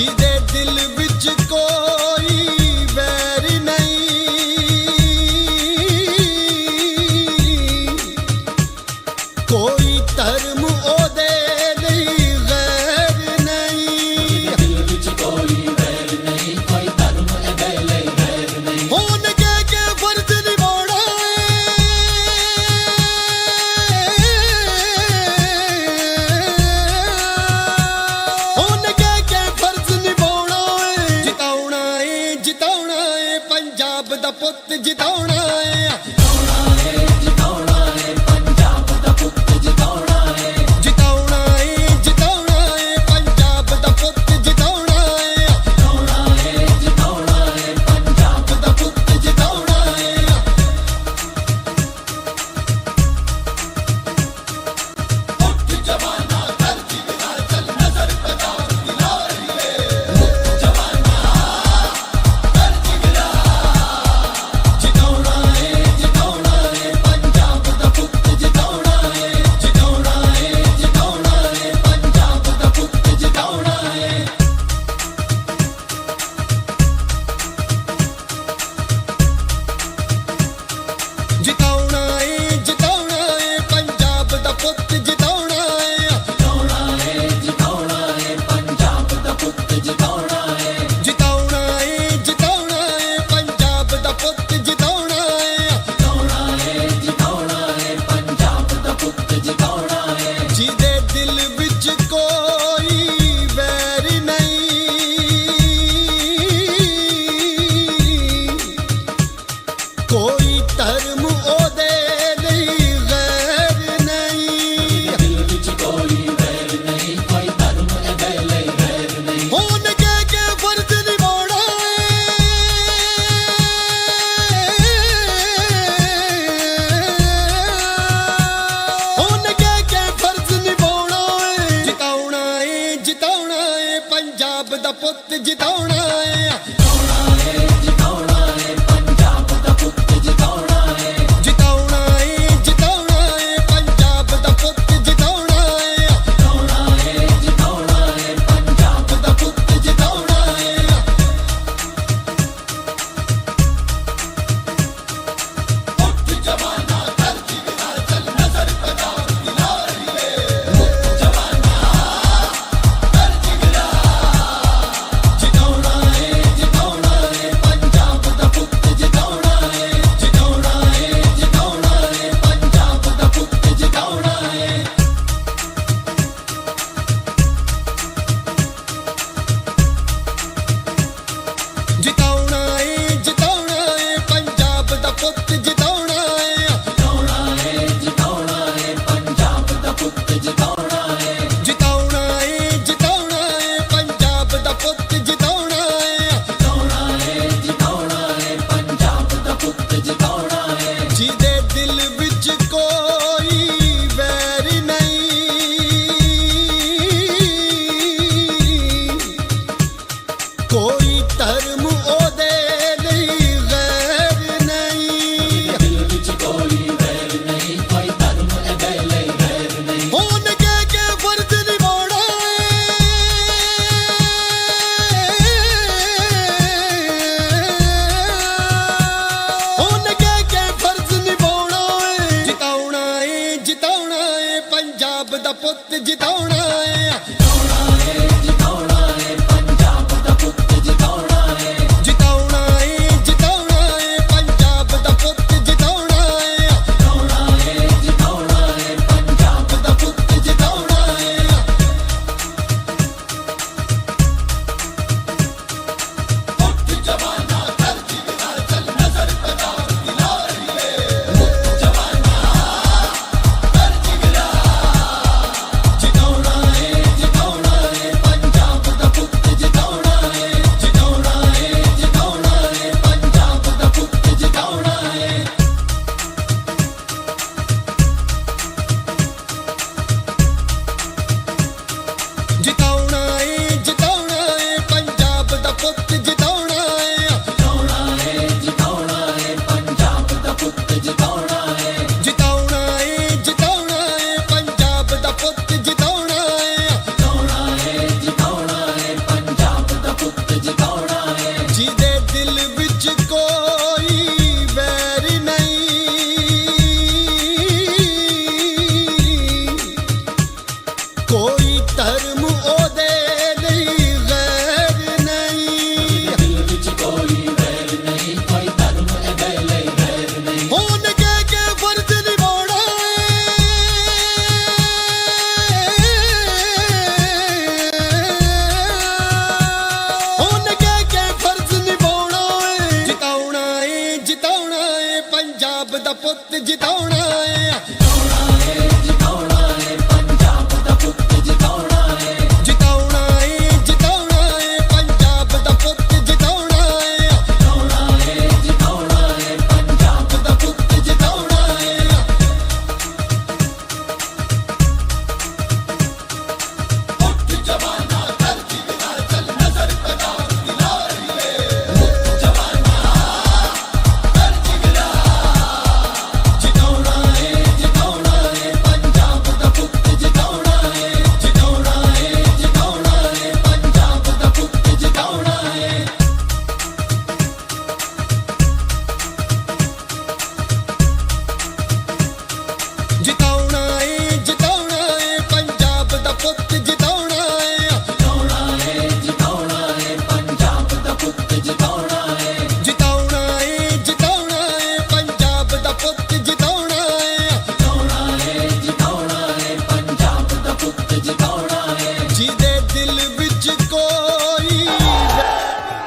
ਜਿਹਦੇ ਦਿਲ ਪੁੱਤ ਜਿਤਾਉਣਾ ਏ ਪੁੱਤ ਜਿਤਾਉਣਾ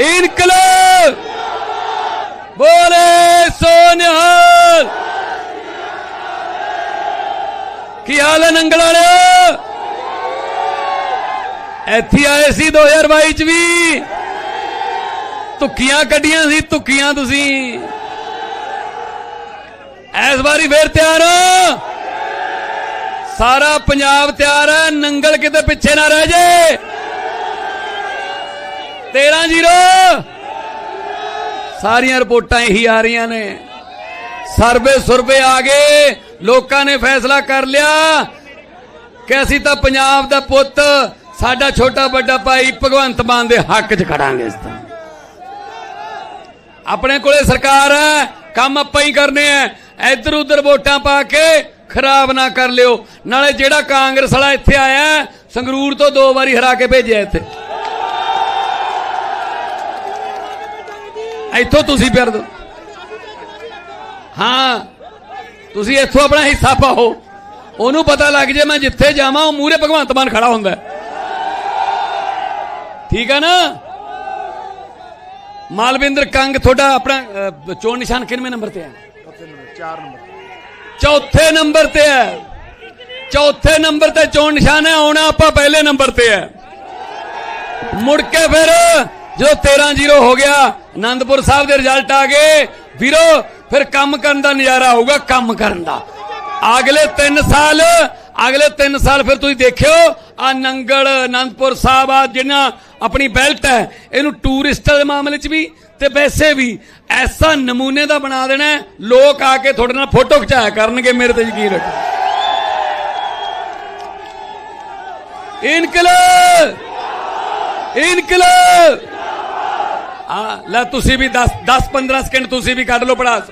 ਇਨਕਲਾਬ। ਬੋਲੇ ਸੋਨਿਹਾਲ। ਕੀ ਹਾਲ ਹੈ ਨੰਗਲ ਵਾਲਿਓ? ਇੱਥੇ ਆਏ ਸੀ 2022 ਚ ਵੀ। ਧੁੱਕੀਆਂ ਕੱਢੀਆਂ ਸੀ, ਧੁੱਕੀਆਂ ਤੁਸੀਂ। ਇਸ ਵਾਰੀ ਫੇਰ ਤਿਆਰ ਹੋ। ਸਾਰਾ ਪੰਜਾਬ ਤਿਆਰ ਹੈ, ਨੰਗਲ ਕਿਤੇ ਪਿੱਛੇ ਨਾ ਰਹਿ ਜੇ। 13 ਜ਼ੀਰੋ। ਸਾਰੀਆਂ ਰਿਪੋਰਟਾਂ ਇਹੀ ਆ ਰਹੀਆਂ ਨੇ। ਸਰਵੇ ਸੁਰਵੇ ਆ ਗਏ। ਲੋਕਾਂ ਨੇ ਫੈਸਲਾ ਕਰ ਲਿਆ ਕਿ ਅਸੀਂ ਤਾਂ ਪੰਜਾਬ ਦਾ ਪੁੱਤ, ਸਾਡਾ ਛੋਟਾ ਵੱਡਾ ਭਾਈ ਭਗਵੰਤ ਮਾਨ ਦੇ ਹੱਕ 'ਚ ਖੜਾਂਗੇ ਇਸ ਤਾਂ ਆਪਣੇ ਕੋਲੇ ਸਰਕਾਰ ਹੈ, ਕੰਮ ਆਪਾਂ ਹੀ ਕਰਨੇ ਆ ਇੱਧਰ ਉੱਧਰ ਵੋਟਾਂ ਪਾ ਕੇ ਖਰਾਬ ਨਾ ਕਰ ਲਿਓ। ਨਾਲੇ ਜਿਹੜਾ ਕਾਂਗਰਸ ਵਾਲਾ ਇੱਥੇ ਆਇਆ, ਸੰਗਰੂਰ ਤੋਂ ਦੋ ਵਾਰੀ ਹਰਾ ਕੇ ਭੇਜਿਆ ਇੱਥੇ। ਇੱਥੋਂ ਤੁਸੀਂ ਫਿਰ ਹਾਂ ਤੁਸੀਂ ਇੱਥੋਂ ਆਪਣਾ ਹਿੱਸਾ ਪਾਓ। ਉਹਨੂੰ ਪਤਾ ਲੱਗ ਜੇ ਮੈਂ ਜਿੱਥੇ ਜਾਵਾਂ ਉਹ ਮੂਰੇ ਭਗਵੰਤ ਮਾਨ ਖੜਾ ਹੁੰਦਾ। ਠੀਕ ਹੈ ਨਾ? ਮਾਲਵਿੰਦਰ ਕੰਗ ਤੁਹਾਡਾ ਆਪਣਾ ਚੋਣ ਨਿਸ਼ਾਨ ਕਿੰਨਵੇਂ ਨੰਬਰ ਤੇ ਹੈ? ਚੌਥੇ ਨੰਬਰ ਤੇ ਹੈ। ਚੌਥੇ ਨੰਬਰ ਤੇ ਚੋਣ ਨਿਸ਼ਾਨ ਹੈ ਆਉਣਾ ਆਪਾਂ ਪਹਿਲੇ ਨੰਬਰ ਤੇ ਹੈ। ਮੁੜ ਕੇ ਫਿਰ ਜਦੋਂ 13-0 ਹੋ ਗਿਆ ਆਨੰਦਪੁਰ ਸਾਹਿਬ ਦੇ ਰਿਜ਼ਲਟ ਆ ਗਏ। ਵੀਰੋ, ਫਿਰ ਕੰਮ ਕਰਨ ਦਾ ਨਜ਼ਾਰਾ ਆਊਗਾ, ਕੰਮ ਕਰਨ ਦਾ। ਅਗਲੇ 3 ਸਾਲ, ਅਗਲੇ 3 ਸਾਲ ਫਿਰ ਤੁਸੀਂ ਦੇਖਿਓ ਆ ਨੰਗਲ ਆਨੰਦਪੁਰ ਸਾਹਿਬ ਆ ਜਿਹਨਾਂ ਆਪਣੀ ਬੈਲਟ ਹੈ, ਇਹਨੂੰ ਟੂਰਿਸਟ ਦੇ ਮਾਮਲੇ 'ਚ ਵੀ ਤੇ ਵੈਸੇ ਵੀ ਐਸਾ ਨਮੂਨੇ ਦਾ ਬਣਾ ਦੇਣਾ ਲੋਕ ਆ ਕੇ ਤੁਹਾਡੇ ਨਾਲ ਫੋਟੋ ਖਿਚਾਇਆ ਕਰਨਗੇ, ਮੇਰੇ ਤੇ ਯਕੀਨ ਰੱਖੋ। ਇਨਕਲਾਬ! ਇਨਕਲਾਬ! ਆ, ਲੈ ਤੁਸੀਂ ਵੀ 10 10 15 ਸਕਿੰਟ ਤੁਸੀਂ ਵੀ ਕੱਢ ਲਓ ਪੜਾਸ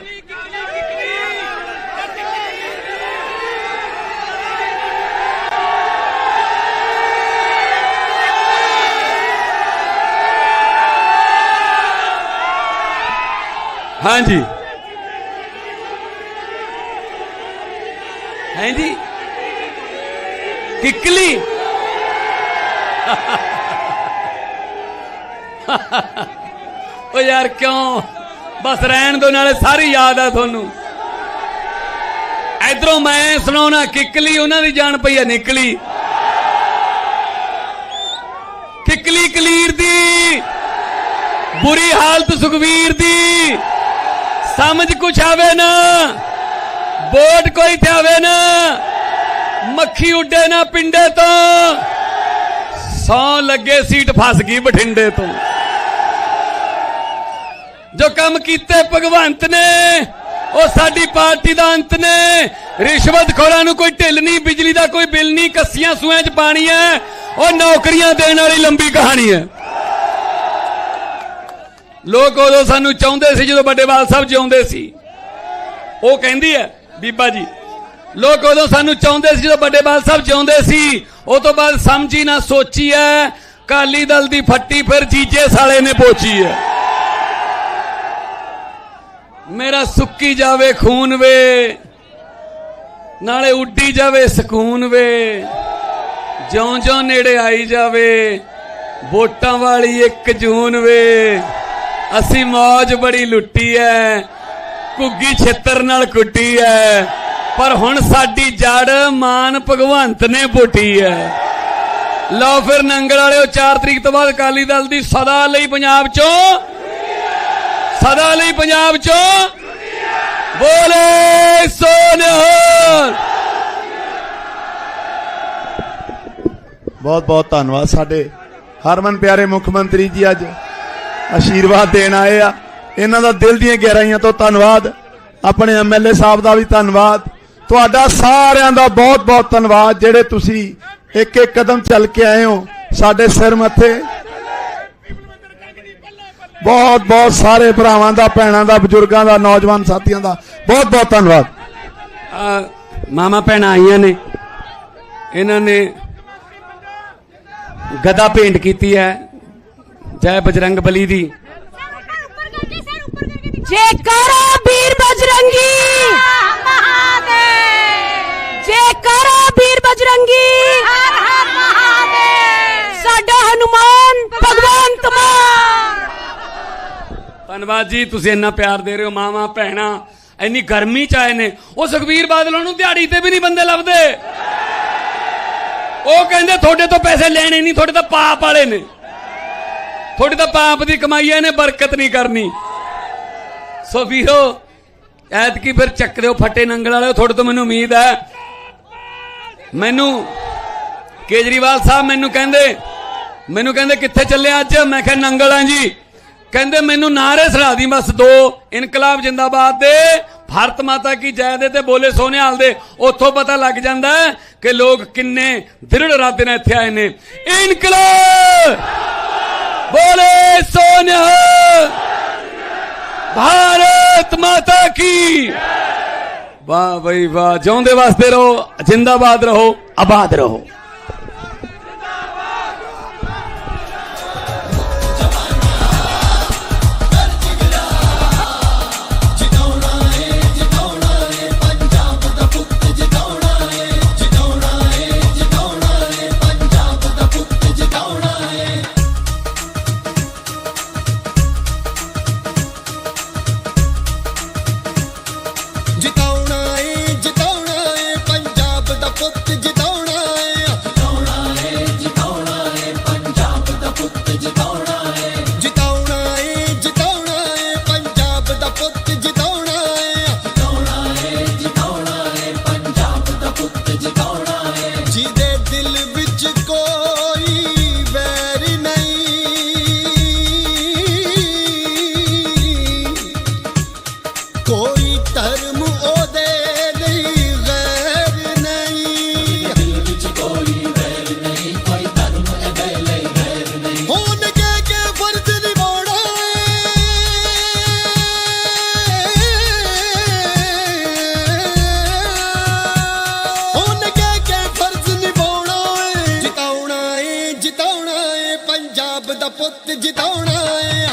ਹਾਂਜੀ। ਹਾਂਜੀ ਕਿਕਲੀ? ਓ ਯਾਰ ਕਿਉਂ? ਬਸ ਰਹਿਣ ਦੋ ਨਾਲੇ ਸਾਰੀ ਯਾਦ ਆ ਤੁਹਾਨੂੰ। ਇਧਰੋਂ ਮੈਂ ਸੁਣਾਉਣਾ, ਕਿਕਲੀ ਉਹਨਾਂ ਦੀ ਜਾਨ ਪਈ ਆ, ਨਿਕਲੀ। ਕਿਕਲੀ ਕਲੀਰ ਦੀ, ਬੁਰੀ ਹਾਲਤ ਸੁਖਵੀਰ ਦੀ। ਸਮਝ ਕੁਛ ਆਵੇ ਨਾ, ਵੋਟ ਕੋਈ ਤੇ ਆਵੇ ਨਾ, ਮੱਖੀ ਉੱਡੇ ਨਾ ਪਿੰਡੇ ਤੋਂ। ਸੌ ਲੱਗੇ ਸੀਟ ਫਸ ਗਈ ਬਠਿੰਡੇ ਤੋਂ। ਜੋ ਕੰਮ ਕੀਤੇ ਭਗਵੰਤ ਨੇ, ਉਹ ਸਾਡੀ ਪਾਰਟੀ ਦਾ ਅੰਤ ਨੇ। ਰਿਸ਼ਵਤ ਰਿਸ਼ਵਤਖੋਰਾਂ ਨੂੰ ਕੋਈ ਢਿੱਲ ਨਹੀਂ, ਬਿਜਲੀ ਦਾ ਕੋਈ ਬਿੱਲ ਨਹੀਂ, ਕੱਸੀਆਂ ਸੂਆਂ 'ਚ ਪਾਣੀ ਹੈ, ਉਹ ਨੌਕਰੀਆਂ ਦੇਣ ਵਾਲੀ ਲੰਬੀ ਕਹਾਣੀ ਹੈ। ਲੋਕ ਉਦੋਂ ਸਾਨੂੰ ਚਾਹੁੰਦੇ ਸੀ ਜਦੋਂ ਵੱਡੇਵਾਲ ਸਾਹਿਬ ਜਿਉਂਦੇ ਸੀ। ਉਹ ਕਹਿੰਦੀ ਹੈ, ਬੀਬਾ ਜੀ, ਲੋਕ ਉਦੋਂ ਸਾਨੂੰ ਚਾਹੁੰਦੇ ਸੀ ਜਦੋਂ ਵੱਡੇਵਾਲ ਸਾਹਿਬ ਜਿਉਂਦੇ ਸੀ, ਉਹ ਤੋਂ ਬਾਅਦ ਸਮਝੀ ਨਾ ਸੋਚੀ ਹੈ ਕਾਲੀ ਦਲ ਦੀ ਫੱਟੀ ਫਿਰ ਜੀਜੇ ਸਾਲੇ ਨੇ ਪੋਚੀ ਹੈ। ਮੇਰਾ ਸੁੱਕੀ ਜਾਵੇ ਖੂਨ ਵੇ, ਨਾਲੇ ਉੱਡੀ ਜਾਵੇ ਸਕੂਨ ਵੇ। ਜਿਉਂ-ਜਿਉਂ ਨੇੜੇ ਆਈ ਜਾਵੇ, ਵੋਟਾਂ ਵਾਲੀ 1 ਜੂਨ ਵੇ। ਅਸੀਂ ਮौज ਬੜੀ ਲੁੱਟੀ ਐ ਕੁੱਗੀ ਛੇਤਰ ਨਾਲ ਕੁੱਟੀ ਐ। ਪਰ ਹੁਣ ਸਾਡੀ ਜੜ ਮਾਨ ਭਗਵੰਤ ਨੇ ਪੁੱਟੀ ਐ। ਲਓ ਫਿਰ ਨੰਗਲ ਵਾਲਿਓ 4 ਤਰੀਕ ਤੋਂ ਬਾਅਦ ਅਕਾਲੀ ਦਲ ਦੀ ਸਦਾ ਲਈ ਪੰਜਾਬ ਚੋਂ ਸਦਾ ਲਈ ਪੰਜਾਬ ਚੋਂ ਬੋਲੇ ਸੋਨਿਹਾਲ ਬਹੁਤ ਬਹੁਤ ਧੰਨਵਾਦ ਸਾਡੇ ਹਰਮਨ ਪਿਆਰੇ ਮੁੱਖ ਮੰਤਰੀ ਜੀ ਅੱਜ ਆਸ਼ੀਰਵਾਦ ਦੇਣ ਆਏ ਆ। ਇਹਨਾਂ ਦਾ ਦਿਲ ਦੀਆਂ ਗਹਿਰਾਈਆਂ ਤੋਂ ਧੰਨਵਾਦ। ਆਪਣੇ ਐਮਐਲਏ ਸਾਹਿਬ ਦਾ ਵੀ ਧੰਨਵਾਦ। ਤੁਹਾਡਾ ਸਾਰਿਆਂ ਦਾ ਬਹੁਤ ਬਹੁਤ ਧੰਨਵਾਦ ਜਿਹੜੇ ਤੁਸੀਂ ਇੱਕ ਇੱਕ ਕਦਮ ਚੱਲ ਕੇ ਆਏ ਹੋ ਸਾਡੇ ਸਿਰ ਮੱਥੇ। ਬਹੁਤ ਬਹੁਤ ਸਾਰੇ ਭਰਾਵਾਂ ਦਾ ਭੈਣਾਂ ਦਾ ਬਜ਼ੁਰਗਾਂ ਦਾ ਨੌਜਵਾਨ ਸਾਥੀਆਂ ਦਾ ਬਹੁਤ ਬਹੁਤ ਧੰਨਵਾਦ। ਆ ਮਾਮਾ ਭੈਣਾਂ ਆਈਆਂ ਨੇ। ਇਹਨਾਂ ਨੇ ਗਦਾ ਭੇਂਟ ਕੀਤੀ ਹੈ ਜੈ ਬਜਰੰਗ ਬਲੀ ਦੀ। ਜੇਕਰ ਵੀਰ ਬਜਰੰਗੀ ਮਹਾਦੇਵ ਜੇਕਰ ਵੀਰ ਬਜਰੰਗੀ ਹਰ ਹਰ ਮਹਾਦੇਵ। ਸਾਡਾ ਹਨੂਮਾਨ ਭਗਵੰਤ ਮਾਨ। ਧੰਨਵਾਦ ਜੀ ਤੁਸੀਂ ਇੰਨਾ ਪਿਆਰ ਦੇ ਰਹੇ ਹੋ ਮਾਵਾ ਭੈਣਾ ਇੰਨੀ ਗਰਮੀ ਚ ਆਏ ਨੇ। ਉਹ ਸੁਖਬੀਰ ਬਾਦਲ ਨੂੰ ਦਿਹਾੜੀ ਤੇ ਵੀ ਨਹੀਂ ਬੰਦੇ ਲੱਭਦੇ। ਉਹ ਕਹਿੰਦੇ ਤੁਹਾਡੇ ਤੋਂ ਪੈਸੇ ਲੈਣੇ ਨਹੀਂ ਤੁਹਾਡੇ ਤਾਂ ਪਾਪ ਵਾਲੇ ਨੇ। ਤੁਹਾਡੇ ਤਾਂ ਪਾਪ ਦੀ ਕਮਾਈ ਹੈ, ਇਹਨੇ ਬਰਕਤ ਨਹੀਂ ਕਰਨੀ। ਸੋ ਵੀਰੋ ਐਤਕੀ ਫਿਰ ਚੱਕ ਦਿਓ ਫੱਟੇ ਨੰਗਲ ਵਾਲਿਓ ਤੁਹਾਡੇ ਤੋਂ ਮੈਨੂੰ ਉਮੀਦ ਹੈ। ਮੈਨੂੰ ਕੇਜਰੀਵਾਲ ਸਾਹਿਬ ਮੈਨੂੰ ਕਹਿੰਦੇ ਮੈਨੂੰ ਕਹਿੰਦੇ ਕਿੱਥੇ ਚੱਲੇ ਅੱਜ? ਮੈਂ ਕਿਹਾ ਨੰਗਲ ਆਂ ਜੀ। ਕਹਿੰਦੇ, ਮੈਨੂੰ ਨਾਰੇ ਸੁਣਾ ਦੀ, ਬਸ ਦੋ ਇਨਕਲਾਬ ਜਿੰਦਾਬਾਦ ਦੇ, ਭਾਰਤ ਮਾਤਾ ਕੀ ਜੈ ਦੇ ਤੇ ਬੋਲੇ ਸੋਨਿਹਾਲ ਦੇ। ਉੱਥੋਂ ਪਤਾ ਲੱਗ ਜਾਂਦਾ ਕਿ ਲੋਕ ਕਿੰਨੇ ਦ੍ਰਿੜ ਇਰਾਦੇ ਨਾਲ ਇੱਥੇ ਆਏ ਨੇ। ਇਨਕਲਾਬ! ਬੋਲੇ ਸੋਨਿਹਾਲ ਭਾਰਤ ਮਾਤਾ ਕੀ ਵਾਹ ਬਈ ਵਾਹ, ਜਿਉਂਦੇ ਵਾਸਤੇ ਰਹੋ, ਜਿੰਦਾਬਾਦ ਰਹੋ, ਆਬਾਦ ਰਹੋ। ਪੰਜਾਬ ਦਾ ਪੁੱਤ ਜਿਤਾਉਣਾ ਏ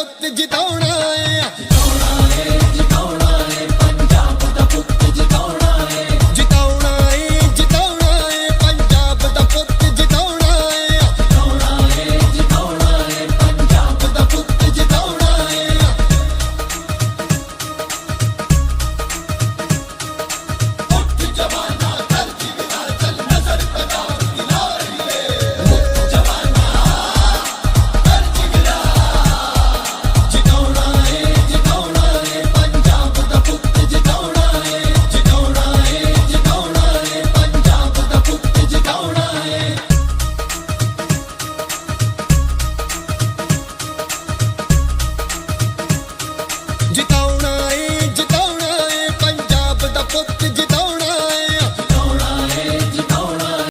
জগত